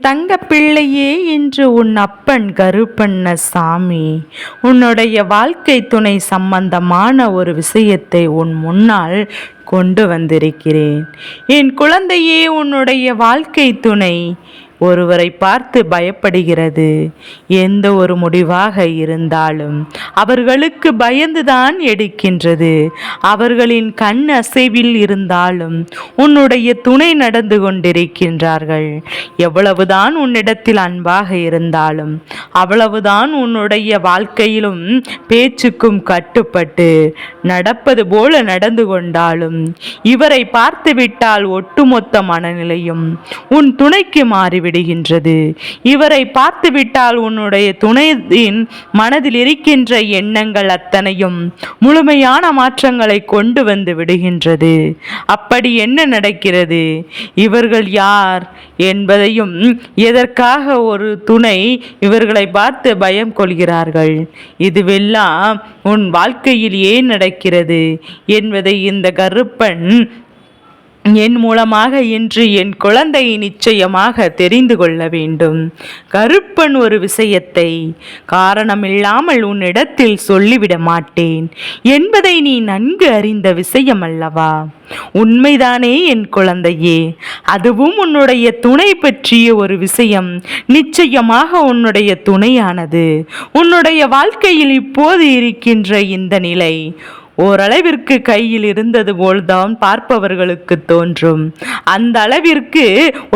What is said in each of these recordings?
தங்க பிள்ளையே என்று உன் அப்பன் கருப்பண்ண சாமி உன்னுடைய வாழ்க்கை துணை சம்பந்தமான ஒரு விஷயத்தை உன் முன்னால் கொண்டு வந்திருக்கிறேன். என் குழந்தையே உன்னுடைய வாழ்க்கை துணை ஒருவரை பார்த்து பயப்படுகிறது. எந்த ஒரு முடிவாக இருந்தாலும் அவர்களுக்கு பயந்துதான் எடுக்கின்றது. அவர்களின் கண் அசைவில் இருந்தாலும் உன்னுடைய துணை நடந்து கொண்டிருக்கின்றார்கள். எவ்வளவுதான் உன்னிடத்தில் அன்பாக இருந்தாலும் அவ்வளவுதான் உன்னுடைய வாழ்க்கையிலும் பேச்சுக்கும் கட்டுப்பட்டு நடப்பது போல நடந்து கொண்டாலும் இவரை பார்த்துவிட்டால் ஒட்டுமொத்த மனநிலையும் உன் துணைக்கு மாறிவிடும். விடுகின்றது. இவரை பார்த்துவிட்டால் உன்னுடைய துணையின் மனதில் இருக்கின்ற எண்ணங்கள் அத்தனையும் முழுமையான மாற்றங்களை கொண்டு வந்து விடுகின்றது. அப்படி என்ன நடக்கிறது? இவர்கள் யார் என்பதையும் எதற்காக ஒரு துணை இவர்களை பார்த்து பயம் கொள்கிறார்கள்? இதுவெல்லாம் உன் வாழ்க்கையில் ஏன் நடக்கிறது என்பதை இந்த கருப்பன் என் மூலமாக இன்று என் குழந்தை நிச்சயமாக தெரிந்து கொள்ள வேண்டும். கருப்பன் ஒரு விஷயத்தை காரணமில்லாமல் உன்னிடத்தில் சொல்லிவிட மாட்டேன். என்பதை நீ நன்கு அறிந்த விஷயம் அல்லவா உண்மைதானே என் குழந்தையே. அதுவும் உன்னுடைய துணை பற்றிய ஒரு விஷயம். நிச்சயமாக உன்னுடைய துணையானது. உன்னுடைய வாழ்க்கையில் இப்போது இருக்கின்ற இந்த நிலை. ஓரளவிற்கு கையில் இருந்தது போல்தான் பார்ப்பவர்களுக்கு தோன்றும். அந்த அளவிற்கு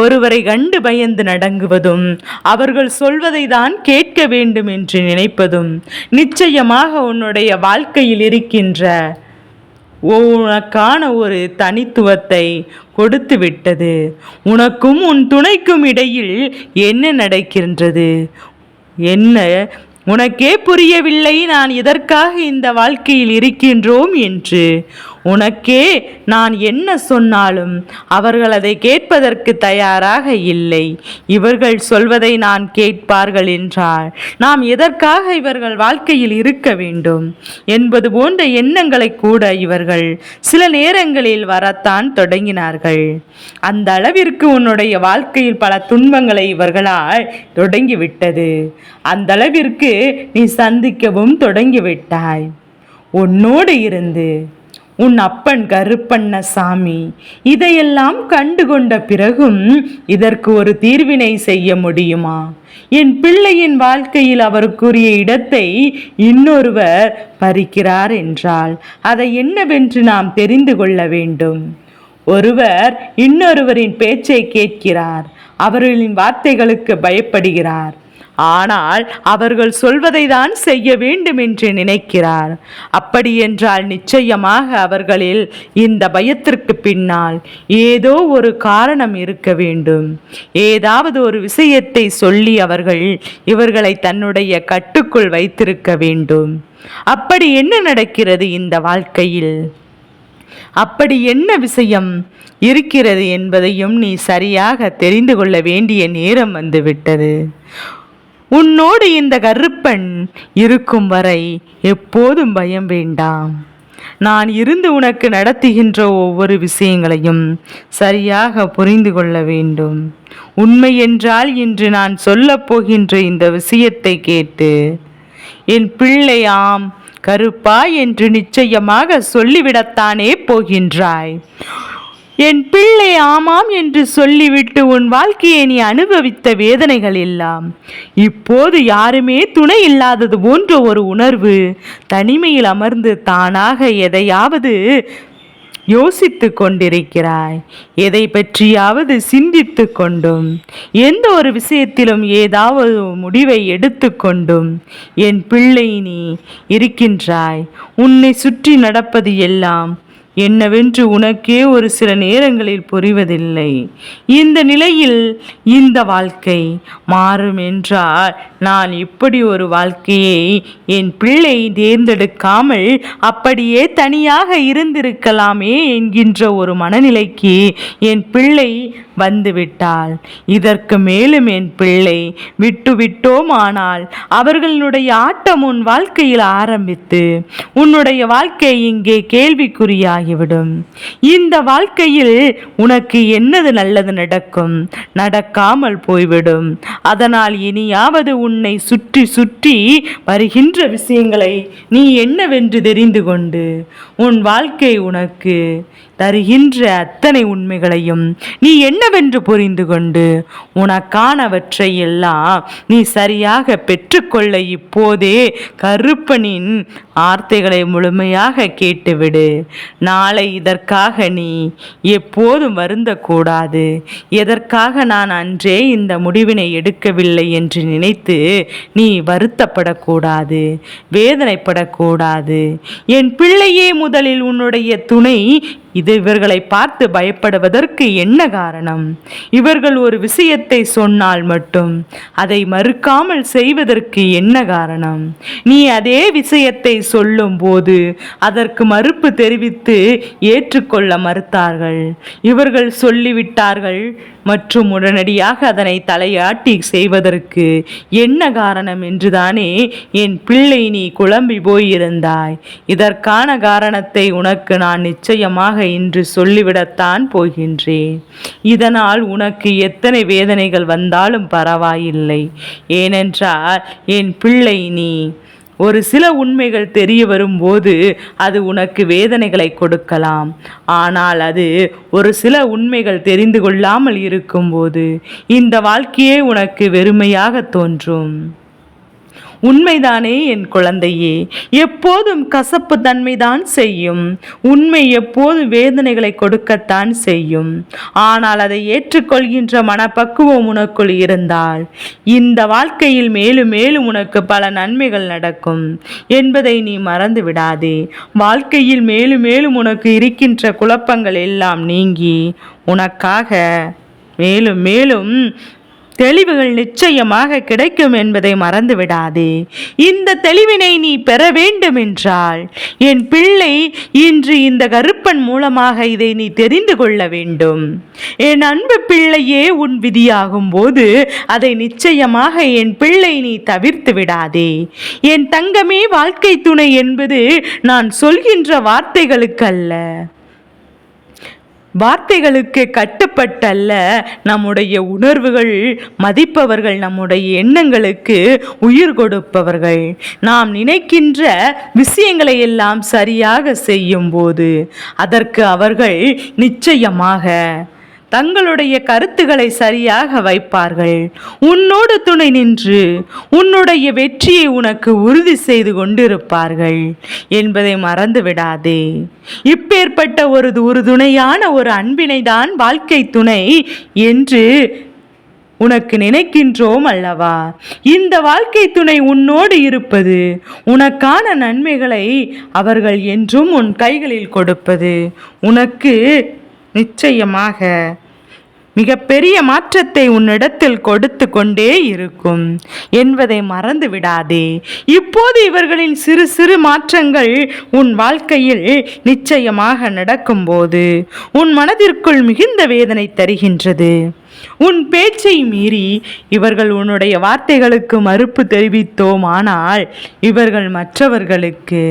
ஒருவரை கண்டு பயந்து நடங்குவதும் அவர்கள் சொல்வதை தான் கேட்க வேண்டும் என்று நினைப்பதும் நிச்சயமாக உன்னுடைய வாழ்க்கையில் இருக்கின்ற உனக்கான ஒரு தனித்துவத்தை கொடுத்து விட்டது. உனக்கும் உன் துணைக்கும் இடையில் என்ன நடக்கின்றது? என்ன உனக்கே புரியவில்லை நான் எதற்காக இந்த வாழ்க்கையில் இருக்கின்றோம் என்று? உனக்கே நான் என்ன சொன்னாலும் அவர்கள் அதை கேட்பதற்கு தயாராக இல்லை. இவர்கள் சொல்வதை நான் கேட்பார்கள் என்றால் நாம் எதற்காக இவர்கள் வாழ்க்கையில் இருக்க வேண்டும்? என்பது போன்ற எண்ணங்களை கூட இவர்கள் சில நேரங்களில் வரத்தான் தொடங்கினார்கள். அந்த அளவிற்கு உன்னுடைய வாழ்க்கையில் பல துன்பங்களை இவர்களால் தொடங்கிவிட்டது. அந்த அளவிற்கு நீ சந்திக்கவும் தொடங்கிவிட்டாய். உன்னோடு இருந்து உன் அப்பன் கருப்பண்ண சாமி. இதையெல்லாம் கண்டுகொண்ட பிறகும் இதற்கு ஒரு தீர்வினை செய்ய முடியுமா? என் பிள்ளையின் வாழ்க்கையில் அவருக்குரிய இடத்தை இன்னொருவர் பறிக்கிறார் என்றால் அதை என்னவென்று நாம் தெரிந்து கொள்ள வேண்டும். ஒருவர் இன்னொருவரின் பேச்சை கேட்கிறார். அவர்களின் வார்த்தைகளுக்கு பயப்படுகிறார். ஆனால் அவர்கள் சொல்வதை தான் செய்ய வேண்டும் என்று நினைக்கிறார் அப்படியென்றால் நிச்சயமாக அவர்களில் இந்த பயத்திற்கு பின்னால் ஏதோ ஒரு காரணம் இருக்க வேண்டும். ஏதாவது ஒரு விஷயத்தை சொல்லி அவர்கள் இவர்களை தன்னுடைய கட்டுக்குள் வைத்திருக்க வேண்டும். அப்படி என்ன நடக்கிறது இந்த வாழ்க்கையில்? அப்படி என்ன விஷயம் இருக்கிறது என்பதையும் நீ சரியாக தெரிந்து கொள்ள வேண்டிய நேரம் வந்துவிட்டது. உன்னோடு இந்த கருப்பன் இருக்கும் வரை எப்போதும் பயம் வேண்டாம். நான் இருந்து உனக்கு நடத்துகின்ற ஒவ்வொரு விஷயங்களையும் சரியாக புரிந்து கொள்ள வேண்டும். உண்மை என்றால் இன்று நான் சொல்லப் போகின்ற இந்த விஷயத்தை கேட்டு என் பிள்ளையாம் கருப்பா என்று நிச்சயமாக சொல்லிவிடத்தானே போகின்றாய். என் பிள்ளை ஆமாம் என்று சொல்லிவிட்டு உன் வாழ்க்கையை நீ அனுபவித்த வேதனைகள் எல்லாம். இப்போது யாருமே துணை இல்லாதது போன்ற ஒரு உணர்வு தனிமையில் அமர்ந்து தானாக எதையாவது யோசித்து கொண்டிருக்கிறாய். எதை பற்றியாவது சிந்தித்து கொண்டும் எந்த ஒரு விஷயத்திலும் ஏதாவது முடிவை எடுத்துக்கொண்டும் என் பிள்ளை நீ இருக்கின்றாய். உன்னை சுற்றி நடப்பது எல்லாம் என்னவென்று உனக்கே ஒரு சில நேரங்களில் புரிவதில்லை. இந்த நிலையில் இந்த வாழ்க்கை மாறும் என்றால் நான் இப்படி ஒரு வாழ்க்கையை என் பிள்ளை தேர்ந்தெடுக்காமல் அப்படியே தனியாக இருந்திருக்கலாமே என்கின்ற ஒரு மனநிலைக்கு என் பிள்ளை வந்துவிட்டாள். இதற்கு மேலும் என் பிள்ளை விட்டு விட்டோமானால் அவர்களுடைய ஆட்டம் உன் வாழ்க்கையில் ஆரம்பித்து உன்னுடைய வாழ்க்கை இங்கே கேள்விக்குறியாகிவிடும். இந்த வாழ்க்கையில் உனக்கு என்னது நல்லது நடக்கும்? நடக்காமல் போய்விடும். அதனால் இனியாவது உன்னை சுற்றி சுற்றி வருகின்ற விஷயங்களை நீ என்னவென்று தெரிந்து கொண்டு உன் வாழ்க்கை உனக்கு தருகின்ற அத்தனை உண்மைகளையும் நீ என்னவென்று புரிந்து கொண்டு உனக்கானவற்றை எல்லாம் நீ சரியாக பெற்றுக்கொள்ள இப்போதே கருப்பனின் வார்த்தைகளை முழுமையாக கேட்டுவிடு. நாளை இதற்காக நீ எப்போதும் வருந்தக்கூடாது. எதற்காக நான் அன்றே இந்த முடிவினை எடுக்கவில்லை என்று நினைத்து நீ வருத்தப்படக்கூடாது வேதனைப்படக்கூடாது. என் பிள்ளையே முதலில் உன்னுடைய துணை இது இவர்களை பார்த்து பயப்படுவதற்கு என்ன காரணம்? இவர்கள் ஒரு விஷயத்தை சொன்னால் மட்டும் அதை மறுக்காமல் செய்வதற்கு என்ன காரணம்? நீ அதே விஷயத்தை சொல்லும்போது அதற்கு மறுப்பு தெரிவித்து ஏற்றுக்கொள்ள மறுத்தார்கள். இவர்கள் சொல்லிவிட்டார்கள் மற்றும் உடனடியாக அதனை தலையாட்டி செய்வதற்கு என்ன காரணம் என்றுதானே என் பிள்ளை நீ குழம்பி போயிருந்தாய். இதற்கான காரணத்தை உனக்கு நான் நிச்சயமாக இன்று சொல்லிவிடத்தான் போகின்றேன். இதனால் உனக்கு எத்தனை வேதனைகள் வந்தாலும் பரவாயில்லை. ஏனென்றால் என் பிள்ளை நீ. ஒரு சில உண்மைகள் தெரிய வரும்போது அது உனக்கு வேதனைகளை கொடுக்கலாம். ஆனால் அது ஒரு சில உண்மைகள் தெரிந்து கொள்ளாமல் இருக்கும்போது இந்த வாழ்க்கையே உனக்கு வெறுமையாக தோன்றும். உண்மைதானே என் குழந்தையே எப்போதும் கசப்பு தன்மைதான் செய்யும். உண்மை எப்போதும் வேதனைகளை கொடுக்கத்தான் செய்யும். ஆனால் அதை ஏற்றுக்கொள்கின்ற மனப்பக்குவம் உனக்குள் இருந்தால் இந்த வாழ்க்கையில் மேலும் மேலும் உனக்கு பல நன்மைகள் நடக்கும் என்பதை நீ மறந்து விடாதே. வாழ்க்கையில் மேலும் மேலும் உனக்கு இருக்கின்ற குழப்பங்கள் எல்லாம் நீங்கி உனக்காக மேலும் மேலும் தெளிவுகள் நிச்சயமாக கிடைக்கும் என்பதை மறந்து விடாதே இந்த தெளிவினை நீ பெற வேண்டும் என்றால் என் பிள்ளை இன்று இந்த கருப்பன் மூலமாக இதை நீ தெரிந்து கொள்ள வேண்டும். என் அன்பு பிள்ளையே உன் விதியாகும் போது அதை நிச்சயமாக என் பிள்ளை நீ தவிர்த்து விடாதே. என் தங்கமே வாழ்க்கை துணை என்பது நான் சொல்கின்ற வார்த்தைகளுக்கல்ல. வார்த்தைகளுக்கு கட்டுப்பட்டல்ல. நம்முடைய உணர்வுகள் மதிப்பவர்கள் நம்முடைய எண்ணங்களுக்கு உயிர் கொடுப்பவர்கள். நாம் நினைக்கின்ற விஷயங்களை எல்லாம் சரியாக செய்யும் போது அதற்கு அவர்கள் நிச்சயமாக தங்களுடைய கருத்துக்களை சரியாக வைப்பார்கள். உன்னோடு துணை நின்று உன்னுடைய வெற்றியை உனக்கு உறுதி செய்து கொண்டிருப்பார்கள் என்பதை மறந்து விடாதே இப்பேற்பட்ட ஒரு உறுதுணையான ஒரு அன்பினை தான் வாழ்க்கை துணை என்று உனக்கு நினைக்கின்றோம் அல்லவா? இந்த வாழ்க்கை துணை உன்னோடு இருப்பது உனக்கான நன்மைகளை அவர்கள் என்றும் உன் கைகளில் கொடுப்பது. உனக்கு நிச்சயமாக மிகப்பெரிய மாற்றத்தை உன்னிடத்தில் கொடுத்து கொண்டே இருக்கும் என்பதை மறந்து விடாதே இப்போது இவர்களின் சிறு சிறு மாற்றங்கள் உன் வாழ்க்கையில் நிச்சயமாக நடக்கும்போது உன் மனதிற்குள் மிகுந்த வேதனை தருகின்றது. உன் பேச்சை மீறி இவர்கள் உன்னுடைய வார்த்தைகளுக்கு மறுப்பு தெரிவித்தோம் ஆனால் இவர்கள் மற்றவர்களுக்கு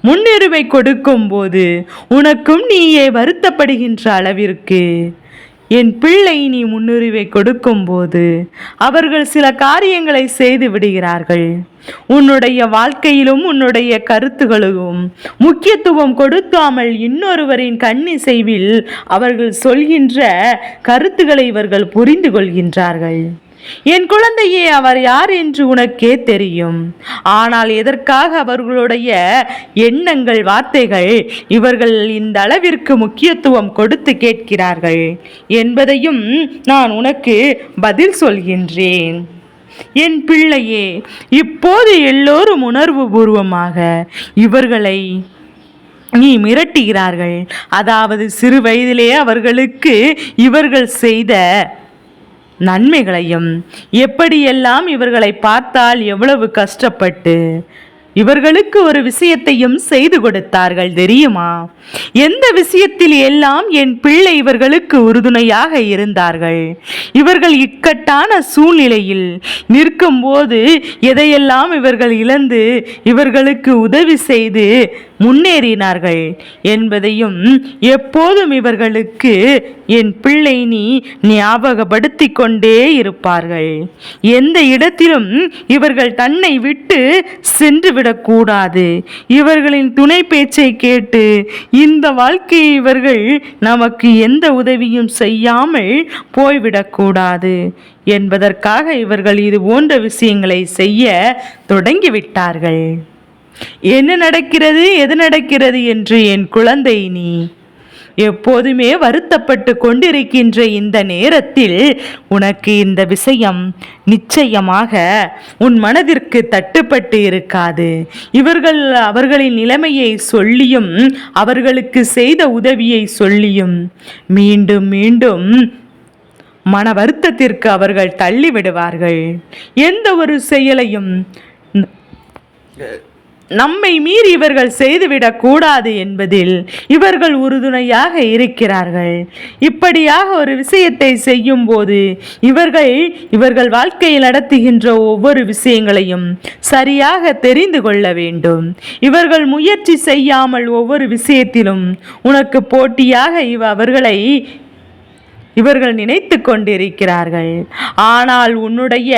முன்னுரிமை கொடுக்கும்போது உனக்கும் நீயே வருத்தப்படுகின்ற அளவிற்கு என் பிள்ளை நீ முன்னுரிமை கொடுக்கும்போது அவர்கள் சில காரியங்களை செய்து விடுகிறார்கள். உன்னுடைய வாழ்க்கையிலும் உன்னுடைய கருத்துகளும் முக்கியத்துவம் கொடுக்காமல் இன்னொருவரின் கண்ணிசைவில் அவர்கள் சொல்கின்ற கருத்துக்களை இவர்கள் புரிந்து கொள்கின்றார்கள். என் குழந்தையே அவர் யார் என்று உனக்கே தெரியும். ஆனால் எதற்காக அவர்களுடைய எண்ணங்கள் வார்த்தைகள் இவர்கள் இந்த அளவிற்கு முக்கியத்துவம் கொடுத்து கேட்கிறார்கள் என்பதையும் நான் உனக்கு பதில் சொல்கின்றேன். என் பிள்ளையே இப்போது எல்லோரும் உணர்வு பூர்வமாக இவர்களை நீ மிரட்டுகிறார்கள். அதாவது சிறு வயதிலே அவர்களுக்கு இவர்கள் செய்த நன்மைகளையும் எப்படியெல்லாம் இவர்களை பார்த்தால் எவ்வளவு கஷ்டப்பட்டு இவர்களுக்கு ஒரு விஷயத்தையும் செய்து கொடுத்தார்கள் தெரியுமா? எந்த விஷயத்தில் எல்லாம் என் பிள்ளை இவர்களுக்கு உறுதுணையாக இருந்தார்கள்? இவர்கள் இக்கட்டான சூழ்நிலையில் நிற்கும்போது எதையெல்லாம் இவர்கள் இழந்து இவர்களுக்கு உதவி செய்து முன்னேறினார்கள் என்பதையும் எப்போதும் இவர்களுக்கு என் பிள்ளை நீ ஞாபகப்படுத்தி கொண்டே இருப்பார்கள். எந்த இடத்திலும் இவர்கள் தன்னை விட்டு சென்று விடக்கூடாது இவர்களின் துணை பேச்சை கேட்டு இந்த வாழ்க்கையை இவர்கள் நமக்கு எந்த உதவியும் செய்யாமல் போய்விடக்கூடாது என்பதற்காக இவர்கள் இது போன்ற விஷயங்களை செய்ய தொடங்கிவிட்டார்கள். என்ன நடக்கிறது எது நடக்கிறது என்று என் குழந்தை நீ எப்போதுமே வருத்தப்பட்டு கொண்டிருக்கின்ற இந்த நேரத்தில் உனக்கு இந்த விஷயம் நிச்சயமாக உன் மனதிற்கு தட்டுப்பட்டு இருக்காது. இவர்கள் அவர்களின் நிலைமையை சொல்லியும் அவர்களுக்கு செய்த உதவியை சொல்லியும் மீண்டும் மீண்டும் மன வருத்தத்திற்கு அவர்கள் தள்ளிவிடுவார்கள். எந்த ஒரு செயலையும் நம்மை மீறி இவர்கள் செய்துவிடக் கூடாது என்பதில் இவர்கள் உறுதுணையாக இருக்கிறார்கள். இப்படியாக ஒரு விஷயத்தை செய்யும் போது இவர்கள் இவர்கள் வாழ்க்கையில் நடத்துகின்ற ஒவ்வொரு விஷயங்களையும் சரியாக தெரிந்து கொள்ள வேண்டும். இவர்கள் முயற்சி செய்யாமல் ஒவ்வொரு விஷயத்திலும் உனக்கு போட்டியாக இவ் அவர்களை இவர்கள் நினைத்து கொண்டிருக்கிறார்கள். ஆனால் உன்னுடைய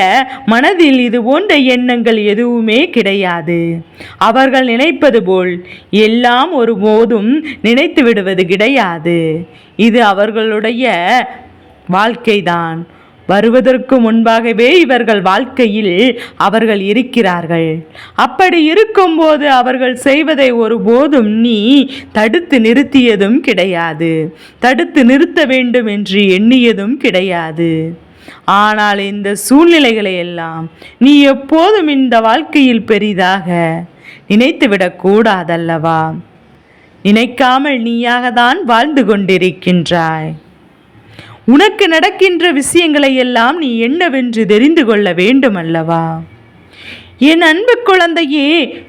மனதில் இது போன்ற எண்ணங்கள் எதுவுமே கிடையாது. அவர்கள் நினைப்பது போல் எல்லாம் ஒருபோதும் நினைத்து விடுவது கிடையாது. இது அவர்களுடைய வாழ்க்கைதான். வருவதற்கு முன்பாகவே இவர்கள் வாழ்க்கையில் அவர்கள் இருக்கிறார்கள். அப்படி இருக்கும்போது அவர்கள் செய்வதை ஒருபோதும் நீ தடுத்து நிறுத்தியதும் கிடையாது. தடுத்து நிறுத்த வேண்டும் என்று எண்ணியதும் கிடையாது. ஆனால் இந்த சூழ்நிலைகளை எல்லாம் நீ எப்போதும் இந்த வாழ்க்கையில் பெரிதாக நினைத்துவிடக்கூடாதல்லவா நினைக்காமல் நீயாக தான் வாழ்ந்து கொண்டிருக்கின்றாய். உனக்கு நடக்கின்ற விஷயங்களை எல்லாம் நீ என்னவென்று தெரிந்து கொள்ள வேண்டும் அல்லவா என் அன்பு குழந்தையே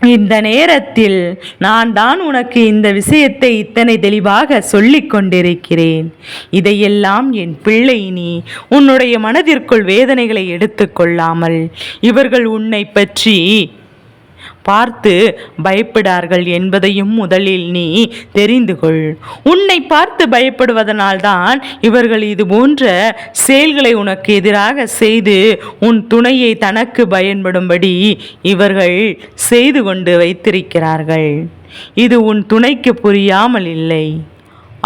இந்த நேரத்தில் நான் தான் உனக்கு இந்த விஷயத்தை இத்தனை தெளிவாக சொல்லிக் கொண்டிருக்கிறேன். இதையெல்லாம் என் பிள்ளை நீ உன்னுடைய மனதிற்குள் வேதனைகளை எடுத்துக்கொள்ளாமல் இவர்கள் உன்னை பற்றி பார்த்து பயப்படார்கள் என்பதையும் முதலில் நீ தெரிந்து கொள். உன்னை பார்த்து பயப்படுவதனால்தான் இவர்கள் இது போன்ற செயல்களை உனக்கு எதிராக செய்து உன் துணையை தனக்கு பயன்படும்படி இவர்கள் செய்து கொண்டு வைத்திருக்கிறார்கள். இது உன் துணைக்கு புரியாமல் இல்லை.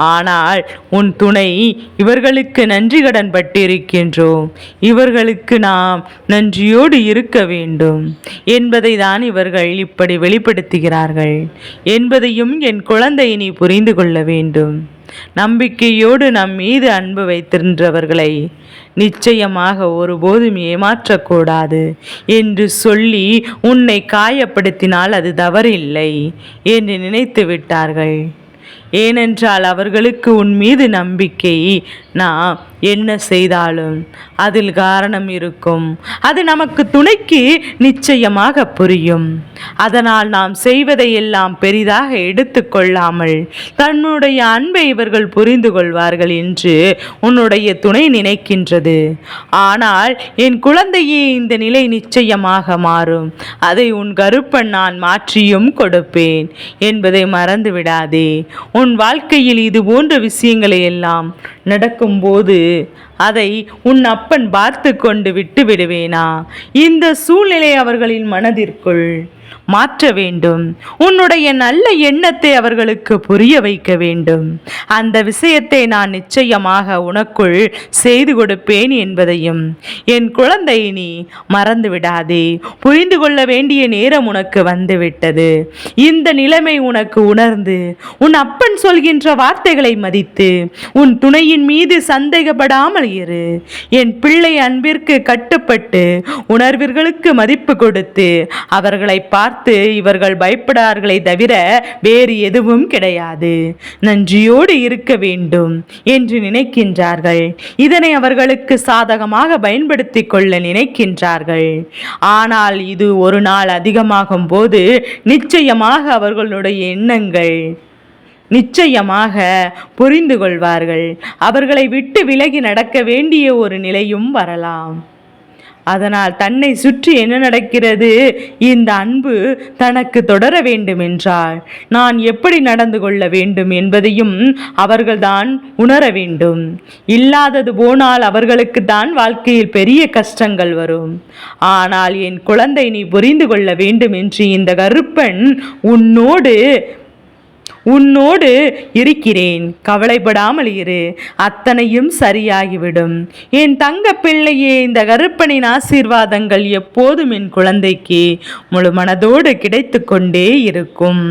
ஆனால் உன் துணை இவர்களுக்கு நன்றி கடன் பட்டிருக்கின்றோம் இவர்களுக்கு நாம் நன்றியோடு இருக்க வேண்டும். என்பதை தான் இவர்கள் இப்படி வெளிப்படுத்துகிறார்கள். என்பதையும் என் குழந்தை நீ புரிந்து கொள்ள வேண்டும். நம்பிக்கையோடு நம் மீது அன்பு வைத்திருந்தவர்களை நிச்சயமாக ஒருபோதும் ஏமாற்றக்கூடாது என்று சொல்லி உன்னை காயப்படுத்தினால் அது தவறில்லை என்று நினைத்து விட்டார்கள். ஏனென்றால் அவர்களுக்கு உன் மீது நம்பிக்கை. நான் என்ன செய்தாலும் அதில் காரணம் இருக்கும். அது நமக்கு துணைக்கு நிச்சயமாக புரியும். அதனால் நாம் செய்வதை எல்லாம் பெரிதாக எடுத்துக்கொள்ளாமல் தன்னுடைய அன்பை இவர்கள் புரிந்து கொள்வார்கள் என்று உன்னுடைய துணை நினைக்கின்றது. ஆனால் என் குழந்தையே இந்த நிலை நிச்சயமாக மாறும். அதை உன் கருப்பன் நான் மாற்றியும் கொடுப்பேன் என்பதை மறந்து விடாதே உன் வாழ்க்கையில் இது போன்ற விஷயங்களை எல்லாம் நடக்கும்போது அதை உன் அப்பன் பார்த்து கொண்டு விட்டு விடுவேனா இந்த சூழ்நிலை அவர்களின் மனதிற்குள். மாற்ற வேண்டும். உன்னுடைய நல்ல எண்ணத்தை அவர்களுக்கு புரிய வைக்க வேண்டும். அந்த விஷயத்தை நான் நிச்சயமாக உனக்குள் செய்து கொடுப்பேன் என்பதையும் என் குழந்தை நீ மறந்து விடாதே. புரிந்து கொள்ள வேண்டிய நேரம் உனக்கு வந்துவிட்டது. இந்த நிலைமை உனக்கு உணர்ந்து உன் அப்பன் சொல்கின்ற வார்த்தைகளை மதித்து உன் துணையின் மீது சந்தேகப்படாமல் இரு. என் பிள்ளை அன்பிற்கு கட்டுப்பட்டு உணர்வீர்களுக்கு மதிப்பு கொடுத்து அவர்களை பார்த்து பார்த்து இவர்கள் பயப்படார்களே தவிர வேறு எதுவும் கிடையாது. நன்றியோடு இருக்க வேண்டும் என்று நினைக்கின்றார்கள். இதனை அவர்களுக்கு சாதகமாக பயன்படுத்தி கொள்ள நினைக்கின்றார்கள். ஆனால் இது ஒரு நாள் அதிகமாகும் போது நிச்சயமாக அவர்களுடைய எண்ணங்கள் நிச்சயமாக புரிந்து கொள்வார்கள். அவர்களை விட்டு விலகி நடக்க வேண்டிய ஒரு நிலையும் வரலாம். அதனால் தன்னை சுற்றி என்ன நடக்கிறது? இந்த அன்பு தனக்கு தொடர வேண்டும் என்றால் நான் எப்படி நடந்து கொள்ள வேண்டும் என்பதையும் அவர்கள்தான் உணர வேண்டும். இல்லாதது போனால் அவர்களுக்கு தான் வாழ்க்கையில் பெரிய கஷ்டங்கள் வரும். ஆனால் என் குழந்தை நீ புரிந்து கொள்ள வேண்டும் என்று இந்த கருப்பன் உன்னோடு உன்னோடு இருக்கிறேன். கவலைப்படாமல் இரு. அத்தனையும் சரியாகிவிடும். என் தங்க பிள்ளையே இந்த கருப்பனின் ஆசீர்வாதங்கள் எப்போதும் என் குழந்தைக்கு முழு மனதோடு கிடைத்து கொண்டே இருக்கும்.